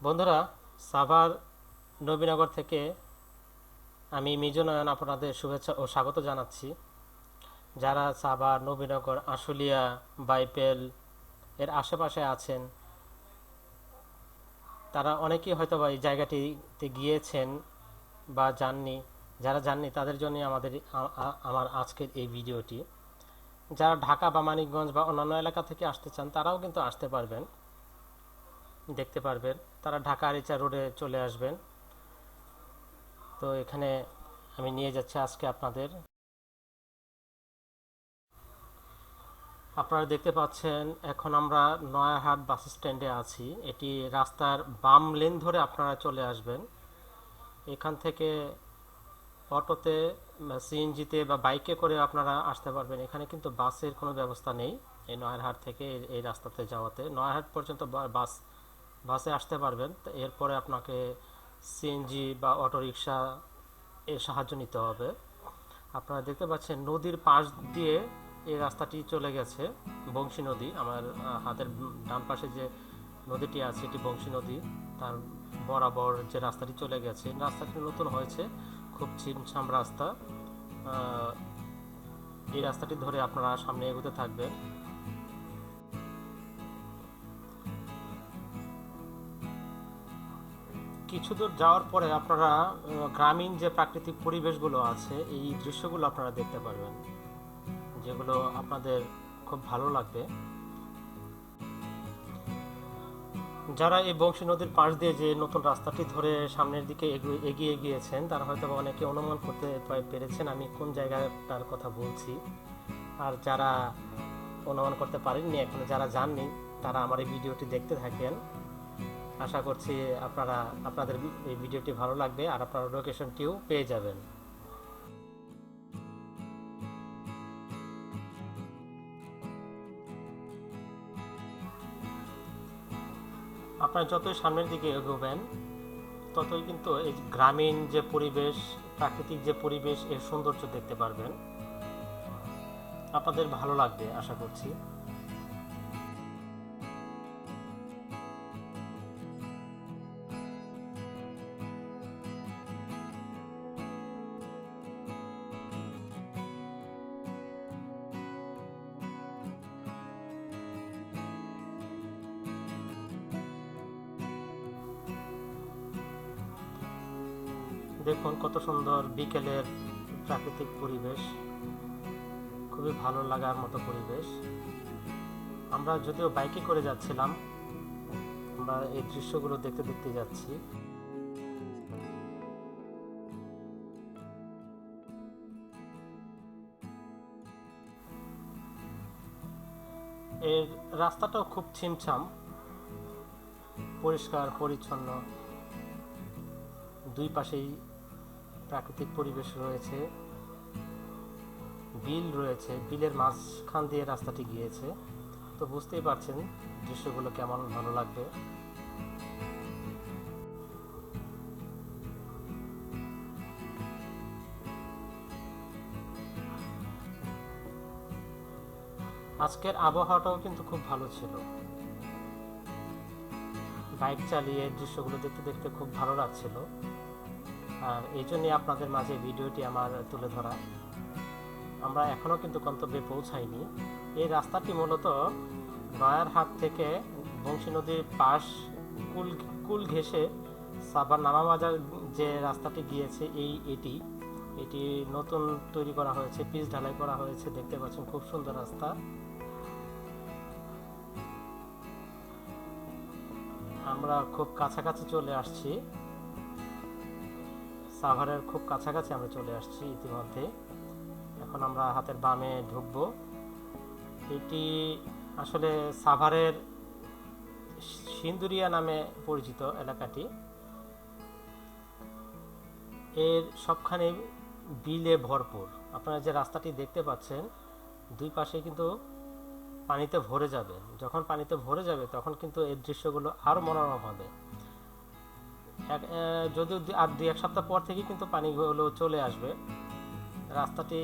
বন্ধুরা, সাভার নবীনগর থেকে আমি মিজনয়ন আপনাদের শুভেচ্ছা ও স্বাগত জানাচ্ছি। যারা সাভার, নবীনগর, আশুলিয়া, বাইপেল এর আশেপাশে আছেন, তারা অনেকেই হয়তো বা এই জায়গাটিতে গিয়েছেন বা যাননি। যারা যাননি, তাদের জন্য আমাদের আমার আজকের এই ভিডিওটি। যারা ঢাকা বা মানিকগঞ্জ বা অন্যান্য এলাকা থেকে আসতে চান, তারাও কিন্তু আসতে পারবেন। দেখতে পারবেন। তারা ঢাকা আরিচা রোডে চলে আসবেন। তো এখানে আমি নিয়ে যাচ্ছি আজকে আপনাদের। আপনারা দেখতে পাচ্ছেন, এখন আমরা নয়াহাট বাস স্ট্যান্ডে আছি। এটি রাস্তার বাম লেন ধরে আপনারা চলে আসবেন। এখান থেকে অটোতে সিএনজিতে বা বাইকে করে আপনারা আসতে পারবেন। এখানে কিন্তু বাসের কোনো ব্যবস্থা নেই এই নয়ারহাট থেকে এই- রাস্তাতে যাওয়াতে। নয়ারহাট পর্যন্ত বাস বাসে আসতে পারবেন। এরপরে আপনাকে সিএনজি বা অটো রিক্সা এর সাহায্য নিতে হবে। আপনারা দেখতে পাচ্ছেন নদীর পাশ দিয়ে এই রাস্তাটি চলে গেছে, বংশী নদী। আমার হাতের ডান পাশে যে নদীটি আছে, এটি বংশী নদী। তার বরাবর যে রাস্তাটি চলে গেছে, রাস্তাটি নতুন হয়েছে, খুব ছিমছাম রাস্তা। এই রাস্তাটি ধরে আপনারা সামনে এগোতে থাকবেন। কিছু দূর যাওয়ার পরে আপনারা গ্রামীণ যে প্রাকৃতিক পরিবেশগুলো আছে, এই দৃশ্যগুলো আপনারা দেখতে পারবেন, যেগুলো আপনাদের খুব ভালো লাগবে। যারা এই বংশী নদীর পাশ দিয়ে যে নতুন রাস্তাটি ধরে সামনের দিকে এগিয়ে- গিয়েছেন, তারা হয়তো অনেকে অনুমান করতে পেরেছেন আমি কোন জায়গাটার কথা বলছি। আর যারা অনুমান করতে পারেননি, এখনও যারা জাননি, তারা আমার এই ভিডিওটি দেখতে থাকেন। আশা করছি আপনারা, আপনাদের এই ভিডিওটি ভালো লাগবে আর আপনারা লোকেশনটিও পেয়ে যাবেন। আপনারা যতই সামনের দিকে এগোবেন, ততই কিন্তু এই গ্রামীণ যে পরিবেশ, প্রাকৃতিক যে পরিবেশ, এর সৌন্দর্য দেখতে পারবেন। আপনাদের ভালো লাগবে, আশা করছি। দেখুন কত সুন্দর বিকেলের প্রাকৃতিক পরিবেশ। খুবই ভালো লাগার মতো পরিবেশ। আমরা যদিও বাইকে করে যাচ্ছিলাম, আমরা এই দৃশ্যগুলো দেখতে দেখতে যাচ্ছি। এর রাস্তাটাও খুব ছিমছাম, পরিষ্কার, পরিচ্ছন্ন। দুই পাশেই প্রাকৃতিক পরিবেশ রয়েছে। বিল রয়েছে। বিলের মাঝখান দিয়ে রাস্তাটি গিয়েছে। তো বুঝতেই পারছেন দৃশ্যগুলো কেমন ভালো লাগবে। আজকের আবহাওয়াটাও কিন্তু খুব ভালো ছিল। বাইক চালিয়ে দৃশ্যগুলো দেখতে দেখতে খুব ভালো লাগছিল। আর এই জন্যই আপনাদের মাঝে ভিডিওটি আমার তুলে ধরা। আমরা এখনও কিন্তু গন্তব্যে পৌঁছাইনি। এই রাস্তাটি মূলত নয়ারহাট থেকে বংশী নদীর পাশ কুল কুল ঘেঁষে সাভার নামাবাজার যে রাস্তাটি গিয়েছে, এই এটি। এটি নতুন তৈরি করা হয়েছে, পিচ ঢালাই করা হয়েছে। দেখতে পাচ্ছেন খুব সুন্দর রাস্তা। আমরা খুব কাছাকাছি চলে আসছি। সাভারের খুব কাছাকাছি আমরা চলে আসছি ইতিমধ্যে। এখন আমরা হাতের বামে ঢুকবো। এটি আসলে সাভারের সিন্দুরিয়া নামে পরিচিত এলাকাটি। এর সবখানে বিলে ভরপুর। আপনারা যে রাস্তাটি দেখতে পাচ্ছেন, দুই পাশে কিন্তু পানিতে ভরে যাবে। যখন পানিতে ভরে যাবে, তখন কিন্তু এই দৃশ্যগুলো আরও মনোরম হবে। যদিও আর দুই এক সপ্তাহ পর থেকে কিন্তু পানিগুলো চলে আসবে। রাস্তাটি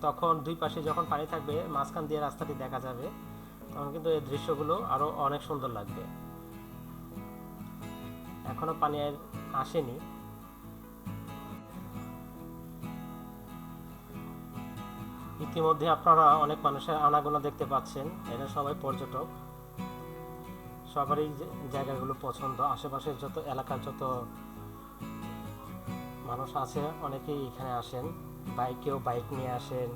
তখন দুই পাশে যখন পানি থাকবে, মাঝখান দিয়ে রাস্তাটি দেখা যাবে, তখন কিন্তু এই দৃশ্যগুলো আরও অনেক সুন্দর লাগবে। এখনও পানি আর আসেনি। ইতিমধ্যে আপনারা অনেক মানুষের আনাগোনা দেখতে পাচ্ছেন। এরা সবাই পর্যটক। সবারই জায়গাগুলো পছন্দ, আশেপাশের যত এলাকার যত মানুষ আছে, অনেকেই এখানে আসেন। বাইক কেউ বাইক নিয়ে আসেন,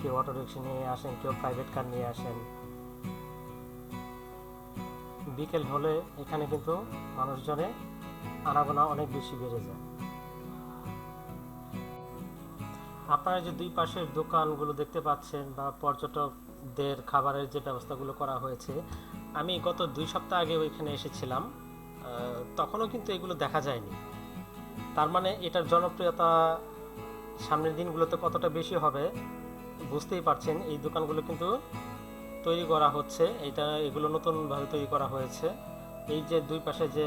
কেউ অটো রিক্সা নিয়ে আসেন, কেউ প্রাইভেট কার নিয়ে আসেন। বিকেল হলে এখানে কিন্তু মানুষজনে আনাগোনা অনেক বেশি বেড়ে যায়। আপনারা যে দুই পাশের দোকানগুলো দেখতে পাচ্ছেন বা পর্যটকদের খাবারের যে ব্যবস্থাগুলো করা হয়েছে আমি গত দুই সপ্তাহ আগে ওইখানে এসেছিলাম তখনও কিন্তু এগুলো দেখা যায়নি। তার মানে এটার জনপ্রিয়তা সামনের দিনগুলোতে কতটা বেশি হবে বুঝতেই পারছেন। এই দোকানগুলো কিন্তু তৈরি করা হচ্ছে এটা এগুলো নতুনভাবে তৈরি করা হয়েছে। এই যে দুই পাশে যে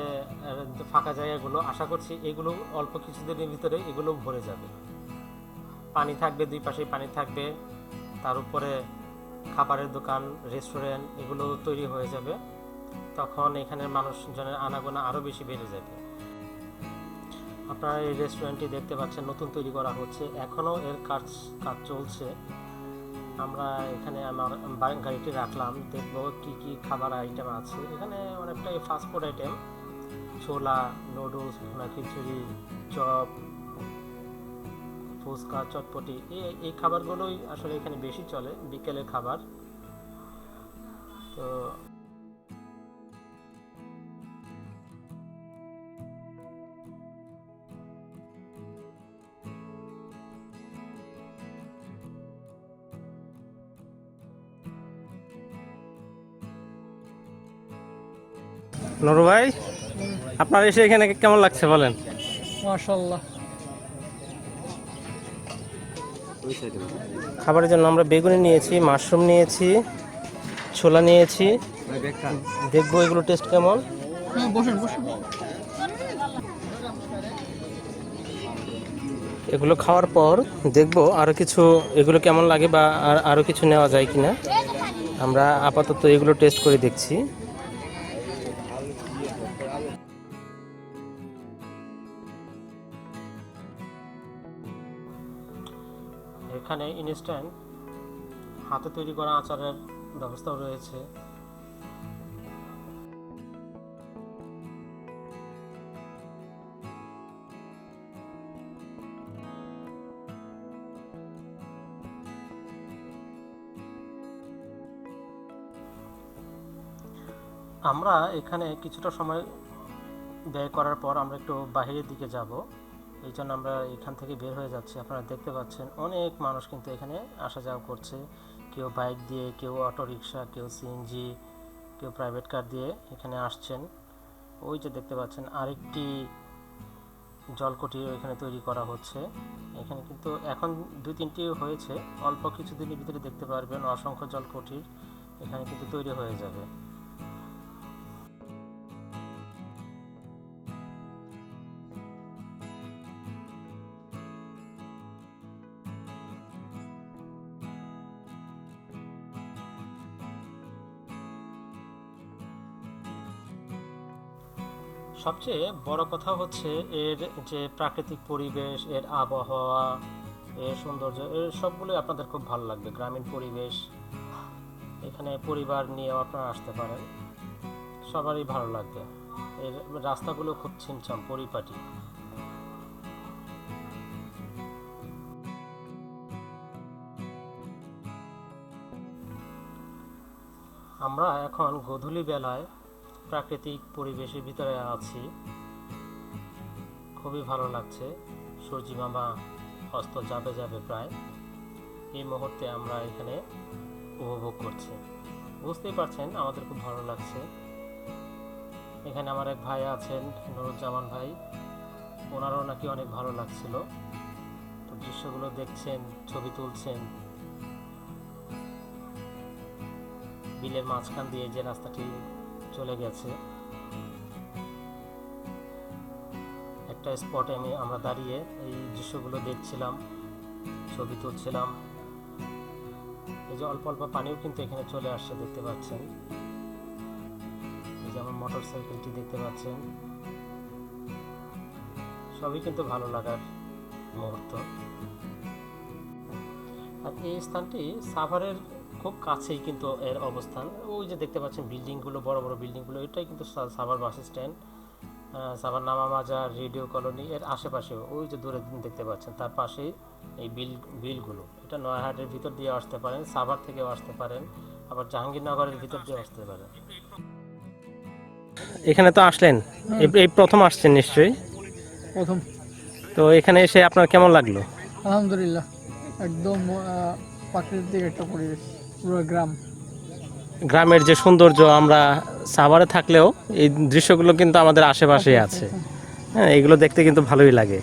ফাঁকা জায়গাগুলো, আশা করছি এগুলো অল্প কিছুদিনের ভিতরে এগুলো ভরে যাবে। পানি থাকবে, দুই পাশেই পানি থাকবে। তার উপরে খাবারের দোকান রেস্টুরেন্ট এগুলো তৈরি হয়ে যাবে। তখন এখানের মানুষজনের আনাগোনা আরও বেশি বেড়ে যাবে। আপনারা এই রেস্টুরেন্টটি দেখতে পাচ্ছেন, নতুন তৈরি করা হচ্ছে। এখনও এর কাজ কাজ চলছে। আমরা এখানে আমার গাড়িটি রাখলাম। দেখব কি কি খাবার আইটেম আছে। এখানে অনেকটাই ফাস্টফুড আইটেম ছোলা নুডলস খিচুড়ি, চপ ফুচকা চটপটি এই এই খাবারগুলোই আসলে এখানে বেশি চলে বিকেলের খাবার। তো নুরু ভাই আপনার এসে এখানে কেমন লাগছে বলেন? মাশাল্লাহ খাবারের জন্য আমরা বেগুনি নিয়েছি, মাশরুম নিয়েছি, ছোলা নিয়েছি। দেখব এগুলো টেস্ট কেমন। এগুলো খাওয়ার পর দেখব আরও কিছু, এগুলো কেমন লাগে বা আর, আরও কিছু নেওয়া যায় কিনা। আমরা আপাতত এগুলো টেস্ট করে দেখছি। এখানে ইনস্ট্যান্ট হাতে তৈরি করা আচারের ব্যবস্থাও রয়েছে। আমরা এখানে কিছুটা সময় ব্যয় করার পর আমরা একটু বাইরের দিকে যাব। এই জন্য আমরা এখান থেকে বের হয়ে যাচ্ছি। আপনারা দেখতে পাচ্ছেন অনেক মানুষ কিন্তু এখানে আসা যাওয়া করছে। কেউ বাইক দিয়ে, কেউ অটো রিক্সা কেউ সিএনজি কেউ প্রাইভেট কার দিয়ে এখানে আসছেন। ওই যে দেখতে পাচ্ছেন আরেকটি জলকুটির এখানে তৈরি করা হচ্ছে। এখানে কিন্তু এখন দু তিনটি হয়েছে। অল্প কিছুদিনের ভিতরে দেখতে পারবেন অসংখ্য জলকুটির এখানে কিন্তু তৈরি হয়ে যাবে। সবচেয়ে বড় কথা হচ্ছে এর যে প্রাকৃতিক পরিবেশ, এর আবহাওয়া, এর সৌন্দর্য, এর সবগুলোই আপনাদের খুব ভালো লাগবে। গ্রামীণ পরিবেশ, এখানে পরিবার নিয়েও আপনারা আসতে পারেন। সবারই ভালো লাগবে। এর রাস্তাগুলো খুব ছিমছাম, পরিপাটি। আমরা এখন গধূলি বেলায় প্রাকৃতিক পরিবেশের ভিতরে আছি। খুবই ভালো লাগছে। সূর্যি মামা অস্ত যাবে যাবে প্রায়। এই মুহূর্তে আমরা এখানে উপভোগ করছি। বুঝতেই পারছেন, আমাদের খুব ভালো লাগছে। এখানে আমার এক ভাই আছেন, নুরুজ্জামান ভাই। ওনারও নাকি অনেক ভালো লাগছিল। তো দৃশ্যগুলো দেখছেন, ছবি তুলছেন। বিলের মাঝখান দিয়ে যে রাস্তাটি চলে গেছে। একটা স্পটে আমি, আমরা দাঁড়িয়ে এই দৃশ্যগুলো দেখছিলাম, ছবি তুলছিলাম। এই যে অল্প অল্প পানিও কিন্তু এখানে চলে আসছে, দেখতে পাচ্ছেন। এই যে আমার মোটর সাইকেলটি দেখতে পাচ্ছেন। সবই কিন্তু ভালো লাগার মুহূর্ত। আর এই স্থানটি সাভারের খুব কাছেই কিন্তু এর অবস্থান। ওই যে দেখতে পাচ্ছেন বিল্ডিংগুলো বড় বড় বিল্ডিংগুলো এটাই কিন্তু সাভার বাস স্ট্যান্ড। সাভার নামা মাজার রেডিও কলোনি এর আশেপাশে ওই যে দূরে দেখতে পাচ্ছেন তার পাশেই এই বিল বিলগুলো। এটা নয়াহাটের ভিতর দিয়ে আসতে পারেন সাভার থেকেও আসতে পারেন আবার জাহাঙ্গীরনগরের ভিতর দিয়ে আসতে পারেন। এখানে তো আসলেন? এই প্রথম আসছেন নিশ্চয়ই? প্রথম। তো এখানে এসে আপনার কেমন লাগল? আলহামদুলিল্লাহ একদম প্রাকৃতিক একটা পরিবেশ। পুরো গ্রাম। গ্রামের যে সৌন্দর্য আমরা সাভারে থাকলেও এই দৃশ্যগুলো কিন্তু আমাদের আশেপাশেই আছে। হ্যাঁ এগুলো দেখতে কিন্তু ভালোই লাগে।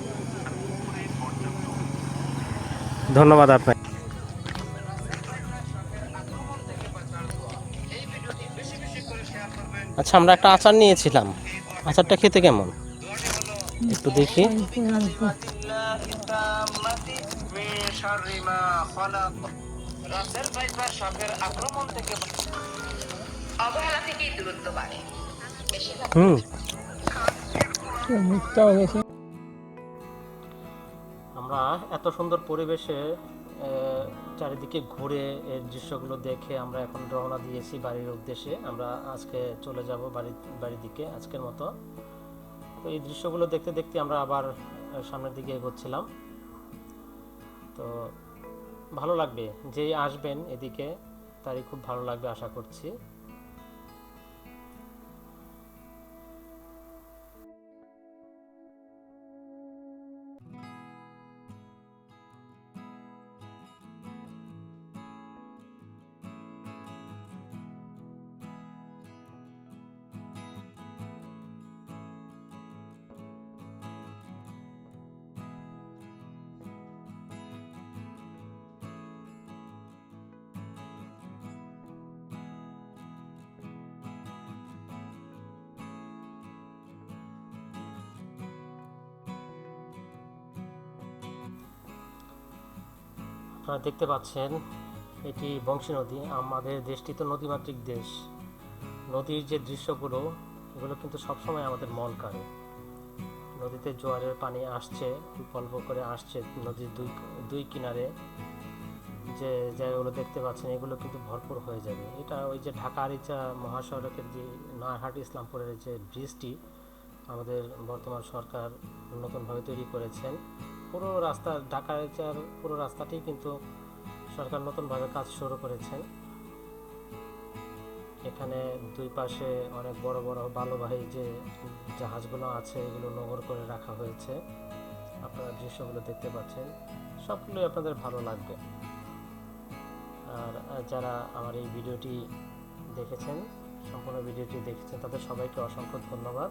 ধন্যবাদ আপনাকে। আচ্ছা আমরা একটা আচার নিয়েছিলাম। আচারটা খেতে কেমন? একটু দেখি। অবহেলা থেকেই দূরত্ব বাড়ে। আমরা এত সুন্দর পরিবেশে চারিদিকে ঘুরে এর দৃশ্যগুলো দেখে আমরা এখন রওনা দিয়েছি বাড়ির উদ্দেশ্যে। আমরা আজকে চলে যাব বাড়ি বাড়ির দিকে আজকের মতো। তো এই দৃশ্যগুলো দেখতে দেখতে আমরা আবার সামনের দিকে এগোচ্ছিলাম। তো ভালো লাগবে যেই আসবেন এদিকে তারই খুব ভালো লাগবে আশা করছি। আপনারা দেখতে পাচ্ছেন, এটি বংশী নদী, আমাদের দেশটি তো নদীমাতৃক দেশ। নদীর যে দৃশ্যগুলো, এগুলো কিন্তু সবসময় আমাদের মন কাড়ে। নদীতে জোয়ারের পানি আসছে অল্প করে আসছে নদীর দুই দুই কিনারে। যে জায়গাগুলো দেখতে পাচ্ছেন, এগুলো কিন্তু ভরপুর হয়ে যাবে। এটা ওই যে ঢাকা আরিচা মহাসড়কের যে নয়ারহাট ইসলামপুরের যে ব্রিজটি, আমাদের বর্তমান সরকার নতুনভাবে তৈরি করেছেন। পুরো রাস্তা, ঢাকা আরিচার পুরো রাস্তাটি কিন্তু সরকার নতুনভাবে কাজ শুরু করেছেন এখানে দুই পাশে অনেক বড় বড় বালুবাহী যে জাহাজগুলো আছে, এগুলো নোংর করে রাখা হয়েছে। আপনারা দৃশ্যগুলো দেখতে পাচ্ছেন। সবগুলোই আপনাদের ভালো লাগবে। আর যারা আমার এই ভিডিওটি দেখেছেন, সম্পূর্ণ ভিডিওটি দেখেছেন, তাদের সবাইকে অসংখ্য ধন্যবাদ।